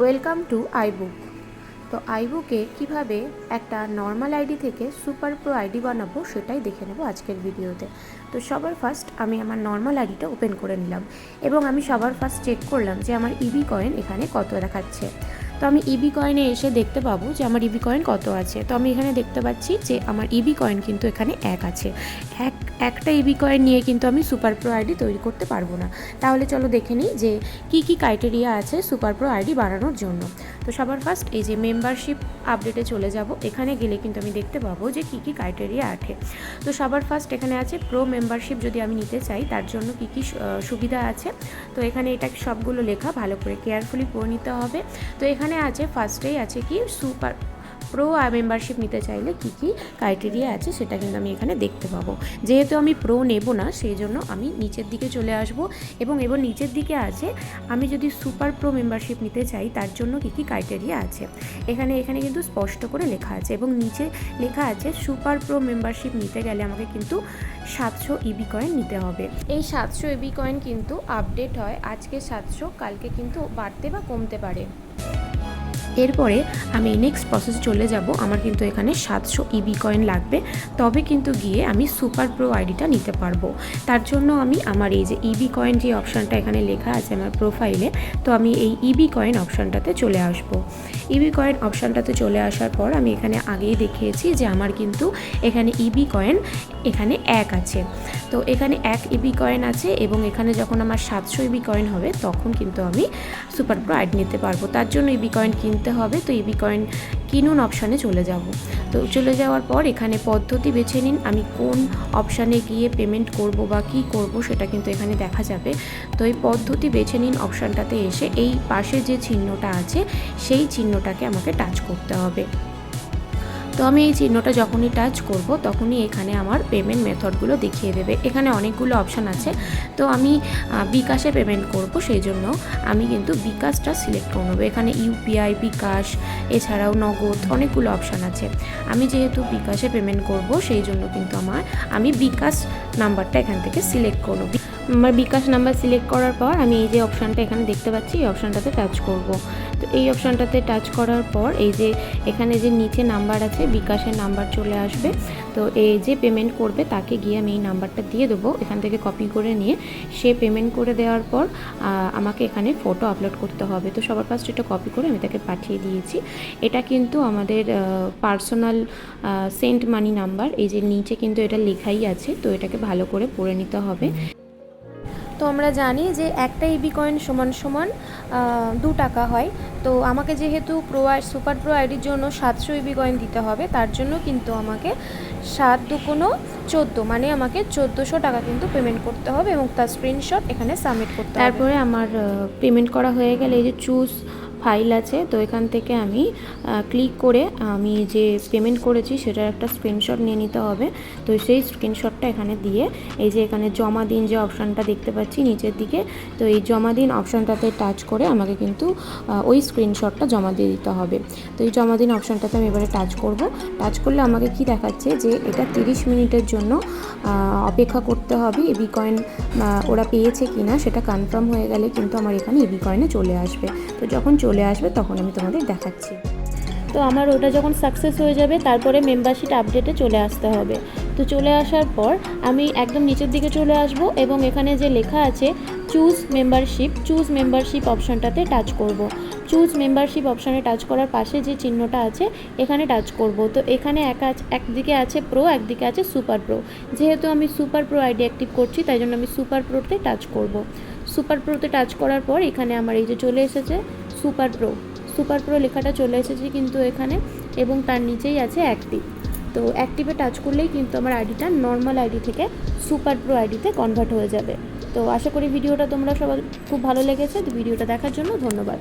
Welcome to iBook. তো আইবুকে কীভাবে একটা নর্মাল আইডি থেকে সুপার প্রো আইডি বানাবো সেটাই দেখে নেব আজকের ভিডিওতে। তো সবার ফার্স্ট আমি আমার নর্মাল আইডিটা ওপেন করে নিলাম এবং আমি সবার ফার্স্ট চেক করলাম যে আমার ইবি কয়েন এখানে কত দেখাচ্ছে। তো আমি ইবি কয়েনে এসে দেখতে পাবো যে আমার ইবি কয়েন কত আছে। তো আমি এখানে দেখতে পাচ্ছি যে আমার ইবি কয়েন কিন্তু এখানে এক আছে। এক একটা ইবি কয়েন নিয়ে কিন্তু আমি সুপার প্রো আইডি তৈরি করতে পারব না। তাহলে চলো দেখে নিই যে কি কি ক্রাইটেরিয়া আছে সুপার প্রো আইডি বাড়ানোর জন্য। তো সবার ফার্স্ট এই যে মেম্বারশিপ আপডেটে চলে যাব। এখানে গেলে কিন্তু আমি দেখতে পাবো যে কি কি ক্রাইটেরিয়া আছে। তো সবার ফার্স্ট এখানে আছে প্রো মেম্বারশিপ যদি আমি নিতে চাই, তার জন্য কি কি সুবিধা আছে? তো এখানে এটা সবগুলো লেখা, ভালো করে কেয়ারফুলি পড়ে নিতে হবে। তো এখানে আছে ফার্স্টেই আছে কি সুপার প্রো মেম্বারশিপ নিতে চাইলে কি কি ক্রাইটেরিয়া আছে সেটা কিন্তু আমি এখানে দেখতে পাবো। যেহেতু আমি প্রো নেব না, সেই জন্য আমি নিচের দিকে চলে আসব এবং এবার নিচের দিকে আছে, আমি যদি সুপার প্রো মেম্বারশিপ নিতে চাই, তার জন্য কি কি ক্রাইটেরিয়া আছে? এখানে এখানে কিন্তু স্পষ্ট করে লেখা আছে এবং নিচে লেখা আছে সুপার প্রো মেম্বারশিপ নিতে গেলে আমাকে কিন্তু সাতশো ইবি কয়েন নিতে হবে। এই সাতশো ইবি কয়েন কিন্তু আপডেট হয়, আজকে সাতশো, কালকে কিন্তু বাড়তে বা কমতে পারে। এরপরে আমি নেক্সট প্রসেস চলে যাব। আমার কিন্তু এখানে সাতশো ইবি কয়েন লাগবে। তবে কিন্তু গিয়ে আমি সুপার প্রো আইডিটা নিতে পারব। তার জন্য আমি আমার এই যে ইবি কয়েন যে অপশানটা এখানে লেখা আছে আমার প্রোফাইলে তো আমি এই ইবি কয়েন অপশানটাতে চলে আসব। ইবি কয়েন অপশানটাতে চলে আসার পর আমি এখানে আগেই দেখিয়েছি যে আমার কিন্তু এখানে ইবি কয়েন এখানে এক আছে। তো এখানে এক ইবি কয়েন আছে এবং এখানে যখন আমার সাতশো ইবি কয়েন হবে, তখন কিন্তু আমি সুপার প্রো আইডি নিতে পারব। তার জন্য ইবি কয়েন কিনতে হবে, তো ইবি কয়েন কিনুন অপশানে চলে যাব। তো চলে যাওয়ার পর এখানে পদ্ধতি বেছে নিন, আমি কোন অপশানে গিয়ে পেমেন্ট করব বা কি করব সেটা কিন্তু এখানে দেখা যাবে। তো এই পদ্ধতি বেছে নিন অপশানটাতে এসে, এই পাশে যে চিহ্নটা আছে, সেই চিহ্নটাকে আমাকে টাচ করতে হবে। তো আমি এই চিহ্নটা যখনই টাচ করব, তখনই এখানে আমার পেমেন্ট মেথডগুলো দেখিয়ে দেবে। এখানে অনেকগুলো অপশান আছে। তো আমি বিকাশে পেমেন্ট করব সেই জন্য আমি কিন্তু বিকাশটা সিলেক্ট করে নেব। এখানে ইউপিআই বিকাশ, এছাড়াও নগদ অনেকগুলো অপশান আছে। আমি যেহেতু বিকাশে পেমেন্ট করব, সেই জন্য কিন্তু আমার, আমি বিকাশ নাম্বারটা এখান থেকে সিলেক্ট করব আমার বিকাশ নাম্বার সিলেক্ট করার পর আমি এই যে অপশানটা এখানে দেখতে পাচ্ছি, এই অপশানটাতে টাচ করব। তো এই অপশানটাতে টাচ করার পর এই যে এখানে যে নিচে নাম্বার আছে, বিকাশের নাম্বার চলে আসবে। তো এই যে পেমেন্ট করবে, তাকে গিয়ে আমি এই নাম্বারটা দিয়ে দেবো। এখান থেকে কপি করে নিয়ে সে পেমেন্ট করে দেওয়ার পর আমাকে এখানে ফটো আপলোড করতে হবে। তো সবার ফার্স্ট এটা কপি করে আমি তাকে পাঠিয়ে দিয়েছি। এটা কিন্তু আমাদের পার্সোনাল সেন্ট মানি নাম্বার এই যে নিচে কিন্তু এটা লেখাই আছে। তো এটাকে ভালো করে পড়ে নিতে হবে। তো আমরা জানি যে একটা ইবি কয়েন সমান সমান দু টাকা হয়। তো আমাকে যেহেতু প্রো সুপার প্রো আইডির জন্য সাতশো ইবি কয়েন দিতে হবে, তার জন্য কিন্তু আমাকে সাত দু কোনো চোদ্দ মানে আমাকে চোদ্দোশো টাকা কিন্তু পেমেন্ট করতে হবে এবং তার স্ক্রিনশট এখানে সাবমিট করতে হবে। তারপরে আমার পেমেন্ট করা হয়ে গেলে এই যে চুজ ফাইল আছে, তো এখান থেকে আমি ক্লিক করে আমি যে পেমেন্ট করেছি সেটার একটা স্ক্রিনশট নিয়ে নিতে হবে। তো সেই স্ক্রিনশটটা এখানে দিয়ে এই যে এখানে জমা দিন যে অপশানটা দেখতে পাচ্ছি নিচের দিকে, তো এই জমা দিন অপশানটাতে টাচ করে আমাকে কিন্তু ওই স্ক্রিনশটটা জমা দিয়ে দিতে হবে। তো এই জমা দিন অপশানটাতে আমি এবারে টাচ করব। টাচ করলে আমাকে কি দেখাচ্ছে যে এটা তিরিশ মিনিটের জন্য অপেক্ষা করতে হবে, এবি কয়েন ওরা পেয়েছে কি না সেটা কনফার্ম হয়ে গেলে কিন্তু আমার এখানে এবি কয়েনে চলে আসবে। তো যখন চলে আসবে তখন আমি তোমাদের দেখাচ্ছি। তো আমার ওটা যখন সাকসেস হয়ে যাবে, তারপরে মেম্বারশিপ আপডেটে চলে আসতে হবে। তো চলে আসার পর আমি একদম নিচের দিকে চলে আসব এবং এখানে যে লেখা আছে চুজ মেম্বারশিপ চুজ মেম্বারশিপ অপশানটাতে টাচ করব। চুজ মেম্বারশিপ অপশানে টাচ করার পাশে যে চিহ্নটা আছে, এখানে টাচ করব। তো এখানে এক একদিকে আছে প্রো একদিকে আছে সুপার প্রো যেহেতু আমি সুপার প্রো আইডি অ্যাক্টিভ করছি, তাই জন্য আমি সুপার প্রোতে টাচ করব। সুপার প্রোতে টাচ করার পর এখানে আমার এই যে চলে এসেছে সুপার প্রো সুপার প্রো লেখাটা চলে এসেছে কিন্তু এখানে এবং তার নিচেই আছে অ্যাক্টিভ তো অ্যাক্টিভে টাচ করলেই কিন্তু আমার আইডিটা নর্মাল আইডি থেকে সুপার প্রো আইডিতে কনভার্ট হয়ে যাবে। তো আশা করি ভিডিওটা তোমরা সবার খুব ভালো লেগেছে। তো ভিডিওটা দেখার জন্য ধন্যবাদ।